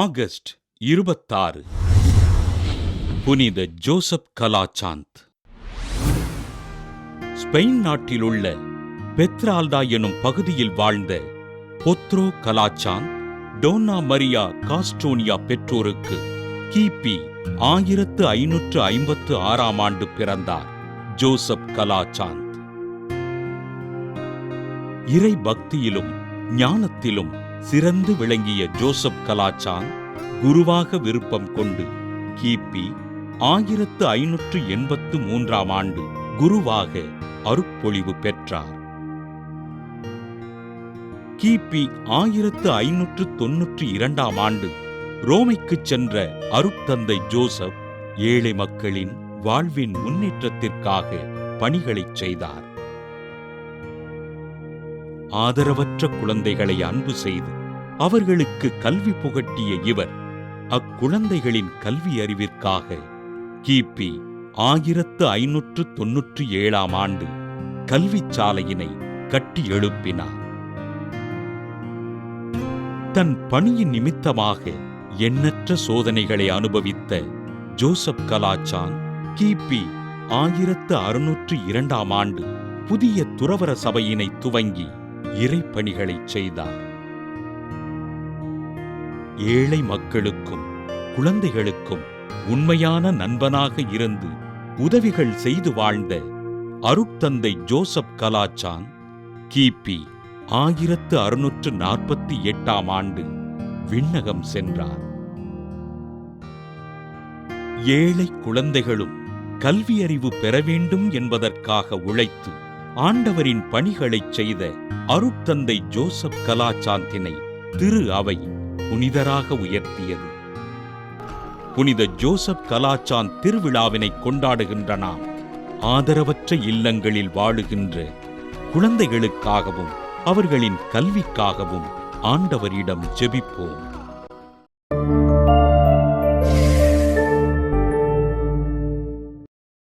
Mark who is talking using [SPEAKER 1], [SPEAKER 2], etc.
[SPEAKER 1] August இருபத்தாறு. புனித Joseph கலாசாந்த் Spain நாட்டில் உள்ள பெத்ரால்டா எனும் பகுதியில் வாழ்ந்த பொத்ரோ கலாச்சாந்த் டோனா மரியா காஸ்டோனியா பெற்றோருக்கு கிபி ஆயிரத்து ஐநூற்று ஐம்பத்து ஆறாம் ஆண்டு பிறந்தார் ஜோசப் கலாச்சாந்த். இறை பக்தியிலும் ஞானத்திலும் சிறந்து விளங்கிய ஜோசப் கலாச்சாந்த் குருவாக விருப்பம் கொண்டு கிபி ஆயிரத்து ஐநூற்று எண்பத்து மூன்றாம் ஆண்டு குருவாக அருட்பொழிவு பெற்றார். கிபி ஆயிரத்து ஐநூற்று தொன்னூற்றி இரண்டாம் ஆண்டு ரோமைக்குச் சென்ற அருட்தந்தை ஜோசப் ஏழை மக்களின் வாழ்வின் முன்னேற்றத்திற்காக பணிகளைச் செய்தார். ஆதரவற்ற குழந்தைகளை அன்பு செய்து அவர்களுக்கு கல்வி புகட்டிய இவர் அக்குழந்தைகளின் கல்வி அறிவிற்காக கிபி ஆயிரத்து ஐநூற்று தொன்னூற்றி ஏழாம் ஆண்டு கல்விச் சாலையினை கட்டி எழுப்பினார். தன் பணியின் நிமித்தமாக எண்ணற்ற சோதனைகளை அனுபவித்த ஜோசப் கலாச்சான் கிபி ஆயிரத்து அறுநூற்று இரண்டாம் ஆண்டு புதிய துறவர சபையினை துவங்கி இறைப்பணிகளை செய்தார் ஏழை மக்களுக்கும் குழந்தைகளுக்கும் உண்மையான நண்பனாக இருந்து உதவிகள் செய்து வாழ்ந்த அருட்தந்தை ஜோசப் கலாச்சான் கிபி ஆயிரத்து அறுநூற்று நாற்பத்தி எட்டாம் ஆண்டு விண்ணகம் சென்றார். ஏழை குழந்தைகளும் கல்வியறிவு பெற வேண்டும் என்பதற்காக உழைத்து ஆண்டவரின் பணிகளைச் செய்த அருட்தந்தை ஜோசப் கலாச்சாந்தினை திரு அவை புனிதராக உயர்த்தியது. புனித ஜோசப் கலாச்சாந்த் திருவிழாவினை கொண்டாடுகின்ற நாம் ஆதரவற்ற இல்லங்களில் வாழுகின்ற குழந்தைகளுக்காகவும் அவர்களின் கல்விக்காகவும் ஆண்டவரிடம் ஜெபிப்போம்.